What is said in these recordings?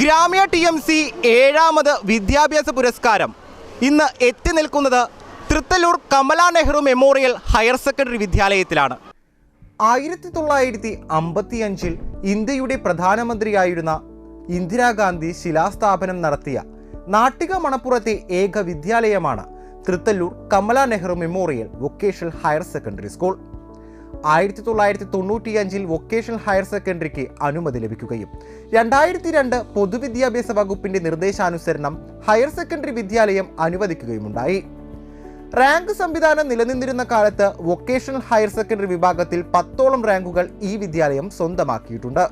ഗ്രാമ്യ T M C ഏഴാമത് വിദ്യാഭ്യാസ പുരസ്കാരം. ഇന്ന് എത്തി നിൽക്കുന്നത് Thrithallur Kamala Nehru memorial higher secondary വിദ്യാലയത്തിലാണ്. ആയിരത്തി തൊള്ളായിരത്തി അമ്പത്തി അഞ്ചിൽ ഇന്ത്യയുടെ പ്രധാനമന്ത്രിയായിരുന്ന ഇന്ദിരാഗാന്ധി ശിലാസ്ഥാപനം നടത്തിയ നാട്ടിക മണപ്പുറത്തെ ഏക വിദ്യാലയമാണ് Thrithallur Kamala Nehru memorial vocational higher secondary school. ആയിരത്തി തൊള്ളായിരത്തി തൊണ്ണൂറ്റിയഞ്ചിൽ വൊക്കേഷണൽ ഹയർ സെക്കൻഡറിക്ക് അനുമതി ലഭിക്കുകയും. രണ്ടായിരത്തി രണ്ട് പൊതുവിദ്യാഭ്യാസ വകുപ്പിന്റെ നിർദ്ദേശാനുസരണം ഹയർ സെക്കൻഡറി വിദ്യാലയം അനുവദിക്കുകയുമുണ്ടായി. റാങ്ക് സംവിധാനം നിലനിന്നിരുന്ന കാലത്ത് വൊക്കേഷണൽ ഹയർ സെക്കൻഡറി വിഭാഗത്തിൽ പത്തോളം റാങ്കുകൾ ഈ വിദ്യാലയം സ്വന്തമാക്കിയിട്ടുണ്ട്.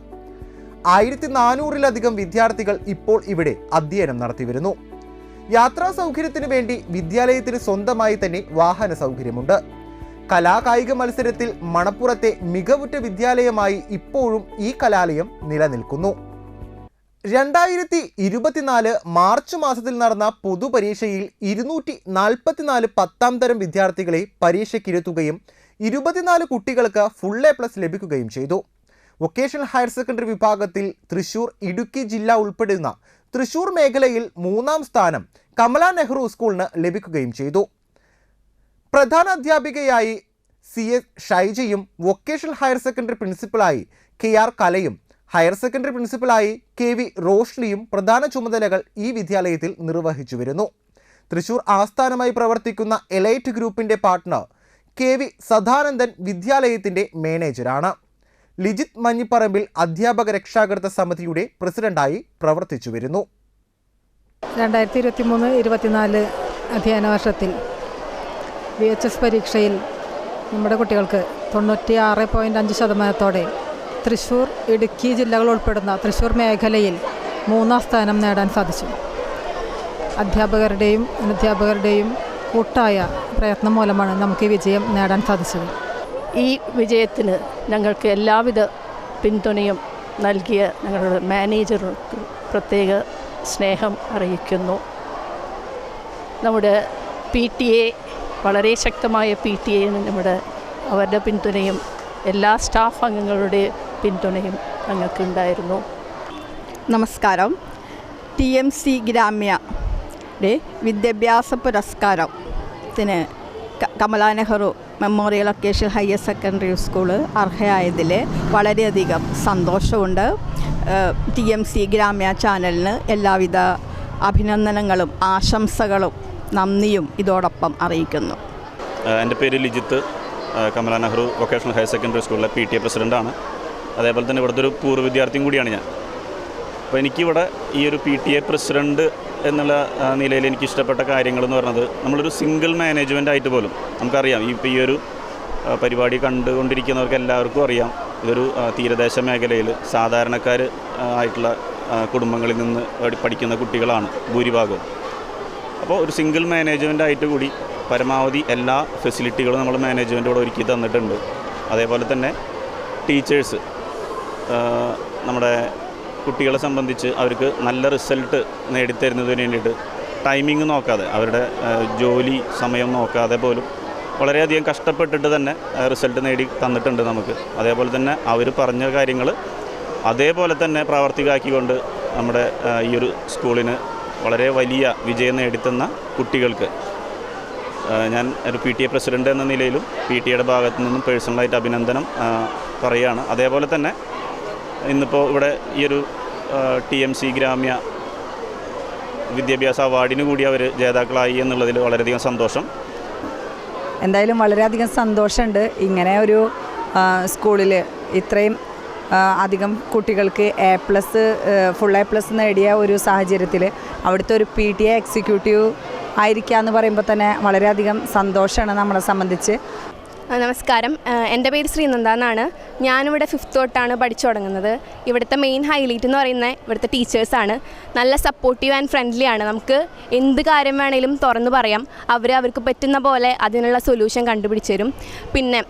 ആയിരത്തി നാനൂറിലധികം വിദ്യാർത്ഥികൾ ഇപ്പോൾ ഇവിടെ അധ്യയനം നടത്തിവരുന്നു. യാത്രാ സൗകര്യത്തിന് വേണ്ടി വിദ്യാലയത്തിന് സ്വന്തമായി തന്നെ വാഹന സൗകര്യമുണ്ട്. കലാകായിക മത്സരത്തിൽ മണപ്പുറത്തെ മികവുറ്റ വിദ്യാലയമായി ഇപ്പോഴും ഈ കലാലയം നിലനിൽക്കുന്നു. രണ്ടായിരത്തി ഇരുപത്തിനാല് മാർച്ച് മാസത്തിൽ നടന്ന പൊതുപരീക്ഷയിൽ ഇരുന്നൂറ്റി നാൽപ്പത്തിനാല് പത്താം തരം വിദ്യാർത്ഥികളെ പരീക്ഷയ്ക്കിരുത്തുകയും ഇരുപത്തിനാല് കുട്ടികൾക്ക് ഫുൾ എ പ്ലസ് ലഭിക്കുകയും ചെയ്തു. വൊക്കേഷണൽ ഹയർ സെക്കൻഡറി വിഭാഗത്തിൽ തൃശൂർ ഇടുക്കി ജില്ല ഉൾപ്പെടുന്ന തൃശൂർ മേഖലയിൽ മൂന്നാം സ്ഥാനം കമല നെഹ്റു സ്കൂളിന് ലഭിക്കുകയും ചെയ്തു. പ്രധാന അധ്യാപികയായി സി എസ് ഷൈജയും വൊക്കേഷണൽ ഹയർ സെക്കൻഡറി പ്രിൻസിപ്പലായി കെ ആർ കലയും. ഹയർ സെക്കൻഡറി പ്രിൻസിപ്പലായി കെ വി റോഷ്ലിയും പ്രധാന ചുമതലകൾ ഈ വിദ്യാലയത്തിൽ നിർവഹിച്ചു വരുന്നു. തൃശൂർ ആസ്ഥാനമായി പ്രവർത്തിക്കുന്ന എലൈറ്റ് ഗ്രൂപ്പിന്റെ പാർട്ട്ണർ കെ വി സദാനന്ദൻ വിദ്യാലയത്തിന്റെ മാനേജരാണ്. ലിജിത് മഞ്ഞിപ്പറമ്പിൽ അധ്യാപക രക്ഷാകർത്ത സമിതിയുടെ പ്രസിഡന്റായി പ്രവർത്തിച്ചു വരുന്നു. രണ്ടായിരത്തി ഇരുപത്തി മൂന്ന് ഇരുപത്തിനാല് അധ്യയന വർഷത്തിൽ വി എച്ച് എസ് പരീക്ഷയിൽ നമ്മുടെ കുട്ടികൾക്ക് തൊണ്ണൂറ്റി ആറ് പോയിന്റ് അഞ്ച് ശതമാനത്തോടെ തൃശ്ശൂർ ഇടുക്കി ജില്ലകൾ ഉൾപ്പെടുന്ന തൃശ്ശൂർ മേഖലയിൽ മൂന്നാം സ്ഥാനം നേടാൻ സാധിച്ചു. അധ്യാപകരുടെയും അനധ്യാപകരുടെയും കൂട്ടായ പ്രയത്നം മൂലമാണ് നമുക്ക് ഈ വിജയം നേടാൻ സാധിച്ചത്. ഈ വിജയത്തിന് ഞങ്ങൾക്ക് എല്ലാവിധ പിന്തുണയും നൽകിയ ഞങ്ങളുടെ മാനേജർക്ക് പ്രത്യേക സ്നേഹം അറിയിക്കുന്നു. നമ്മുടെ പി ടി എ വളരെ ശക്തമായ പി ടി എ നമ്മുടെ അവരുടെ പിന്തുണയും എല്ലാ സ്റ്റാഫ് അംഗങ്ങളുടെ പിന്തുണയും ഞങ്ങൾക്കുണ്ടായിരുന്നു. നമസ്കാരം. ടി എം സി ഗ്രാമ്യയുടെ വിദ്യാഭ്യാസ പുരസ്കാരത്തിന് Kamala Nehru memorial vocational higher secondary school അർഹയായതിൽ വളരെയധികം സന്തോഷമുണ്ട്. ടി എം സി ഗ്രാമ്യ ചാനലിന് എല്ലാവിധ അഭിനന്ദനങ്ങളും ആശംസകളും നന്ദിയും ഇതോടൊപ്പം അറിയിക്കുന്നു. എന്റെ പേര് Lijith. Kamala Nehru vocational higher secondary സ്കൂളിലെ പി ടി എ പ്രസിഡന്റാണ് അതേപോലെ തന്നെ ഇവിടുത്തെ ഒരു പൂർവ വിദ്യാർത്ഥിയും കൂടിയാണ് ഞാൻ. അപ്പോൾ എനിക്കിവിടെ ഈ ഒരു പി ടി എ പ്രസിഡന്റ് എന്നുള്ള നിലയിൽ എനിക്ക് ഇഷ്ടപ്പെട്ട കാര്യങ്ങൾ എന്ന് പറയുന്നത് നമ്മളൊരു സിംഗിൾ മാനേജ്മെന്റ് ആയിട്ട് പോലും നമുക്കറിയാം. ഇപ്പോൾ ഈ ഒരു പരിപാടി കണ്ടുകൊണ്ടിരിക്കുന്നവർക്ക് എല്ലാവർക്കും അറിയാം. ഇതൊരു തീരദേശ മേഖലയിൽ സാധാരണക്കാർ ആയിട്ടുള്ള കുടുംബങ്ങളിൽ നിന്ന് പഠിക്കുന്ന കുട്ടികളാണ് ഭൂരിഭാഗവും. അപ്പോൾ ഒരു സിംഗിൾ മാനേജ്മെന്റ് ആയിട്ട് കൂടി പരമാവധി എല്ലാ ഫെസിലിറ്റികളും നമ്മൾ മാനേജ്മെന്റോട് ഒരുക്കി തന്നിട്ടുണ്ട്. അതേപോലെ തന്നെ ടീച്ചേഴ്സ് നമ്മുടെ കുട്ടികളെ സംബന്ധിച്ച് അവർക്ക് നല്ല റിസൾട്ട് നേടിത്തരുന്നതിന് വേണ്ടിയിട്ട് ടൈമിംഗ് നോക്കാതെ അവരുടെ ജോലി സമയം നോക്കാതെ പോലും വളരെയധികം കഷ്ടപ്പെട്ടിട്ട് തന്നെ റിസൾട്ട് നേടി തന്നിട്ടുണ്ട് നമുക്ക്. അതേപോലെ തന്നെ അവർ പറഞ്ഞ കാര്യങ്ങൾ അതേപോലെ തന്നെ പ്രാവർത്തികമാക്കിക്കൊണ്ട് നമ്മുടെ ഈ ഒരു സ്കൂളിന് വളരെ വലിയ വിജയം നേടിത്തുന്ന കുട്ടികൾക്ക്. ഞാൻ ഒരു പി ടി എ പ്രസിഡന്റ് എന്ന നിലയിലും പി ടി എയുടെ ഭാഗത്തു നിന്നും പേഴ്സണലായിട്ട് അഭിനന്ദനം പറയുകയാണ്. അതേപോലെ തന്നെ ഇന്നിപ്പോൾ ഇവിടെ ഈ ഒരു ടി എം സി ഗ്രാമ്യ വിദ്യാഭ്യാസ അവാർഡിന് കൂടി അവർ ജേതാക്കളായി എന്നുള്ളതിൽ വളരെയധികം സന്തോഷം. എന്തായാലും വളരെയധികം സന്തോഷമുണ്ട്. ഇങ്ങനെ ഒരു സ്കൂളിൽ ഇത്രയും അധികം കുട്ടികൾക്ക് A plus full A plus നേടിയ ഒരു സാഹചര്യത്തിൽ അവിടുത്തെ ഒരു പി ടി എ എക്സിക്യൂട്ടീവ് ആയിരിക്കുക എന്ന് പറയുമ്പോൾ തന്നെ വളരെയധികം സന്തോഷമാണ് നമ്മളെ സംബന്ധിച്ച്. നമസ്കാരം. എന്റെ പേര് ശ്രീനന്ദ എന്നാണ്. ഞാനിവിടെ ഫിഫ്ത്ത് തൊട്ടാണ് പഠിച്ചു തുടങ്ങുന്നത്. ഇവിടുത്തെ മെയിൻ ഹൈലൈറ്റ് എന്ന് പറയുന്നത് ഇവിടുത്തെ ടീച്ചേഴ്സാണ് നല്ല സപ്പോർട്ടീവ് ആൻഡ് ഫ്രണ്ട്ലി ആണ്. നമുക്ക് എന്ത് കാര്യം വേണേലും തുറന്നു പറയാം. അവർ അവർക്ക് പറ്റുന്ന പോലെ അതിനുള്ള സൊല്യൂഷൻ കണ്ടുപിടിച്ചു തരും. പിന്നെ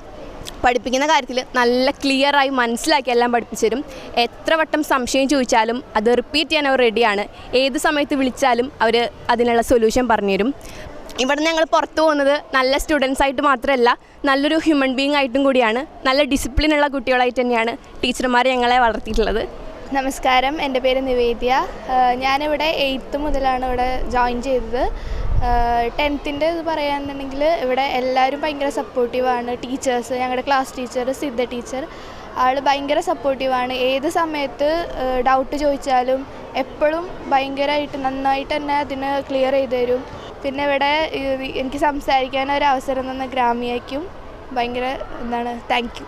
പഠിപ്പിക്കുന്ന കാര്യത്തിൽ നല്ല ക്ലിയറായി മനസ്സിലാക്കി എല്ലാം പഠിപ്പിച്ചു തരും. എത്ര വട്ടം സംശയം ചോദിച്ചാലും അത് റിപ്പീറ്റ് ചെയ്യാൻ അവർ റെഡിയാണ് ഏത് സമയത്ത് വിളിച്ചാലും അവർ അതിനുള്ള സൊല്യൂഷൻ പറഞ്ഞുതരും ഇവിടെ ഞങ്ങൾ പുറത്തു പോകുന്നത് നല്ല സ്റ്റുഡൻസ് ആയിട്ട് മാത്രമല്ല നല്ലൊരു ഹ്യൂമൻ ബീങ് ആയിട്ടും കൂടിയാണ്. നല്ല ഡിസിപ്ലിൻ ഉള്ള കുട്ടികളായിട്ട് തന്നെയാണ് ടീച്ചർമാർ ഞങ്ങളെ വളർത്തിയിട്ടുള്ളത്. നമസ്കാരം. എന്റെ പേര് നിവേദ്യ. ഞാനിവിടെ എയ്ത്ത് മുതലാണ് ഇവിടെ ജോയിൻ ചെയ്തത്. ടെൻത്തിന്റെ ഇത് പറയാന്നുണ്ടെങ്കിൽ ഇവിടെ എല്ലാവരും ഭയങ്കര സപ്പോർട്ടീവാണ് ടീച്ചേഴ്സ് ഞങ്ങളുടെ ക്ലാസ് ടീച്ചർ സിദ്ധ ടീച്ചർ ആൾ ഭയങ്കര സപ്പോർട്ടീവാണ് ഏത് സമയത്ത് ഡൗട്ട് ചോദിച്ചാലും എപ്പോഴും ഭയങ്കരമായിട്ട് നന്നായിട്ട് തന്നെ അതിന് ക്ലിയർ ചെയ്ത് തരും. പിന്നെ ഇവിടെ എനിക്ക് സംസാരിക്കാൻ ഒരു തന്ന ഗ്രാമിയയ്ക്കും ഭയങ്കര എന്താണ് താങ്ക്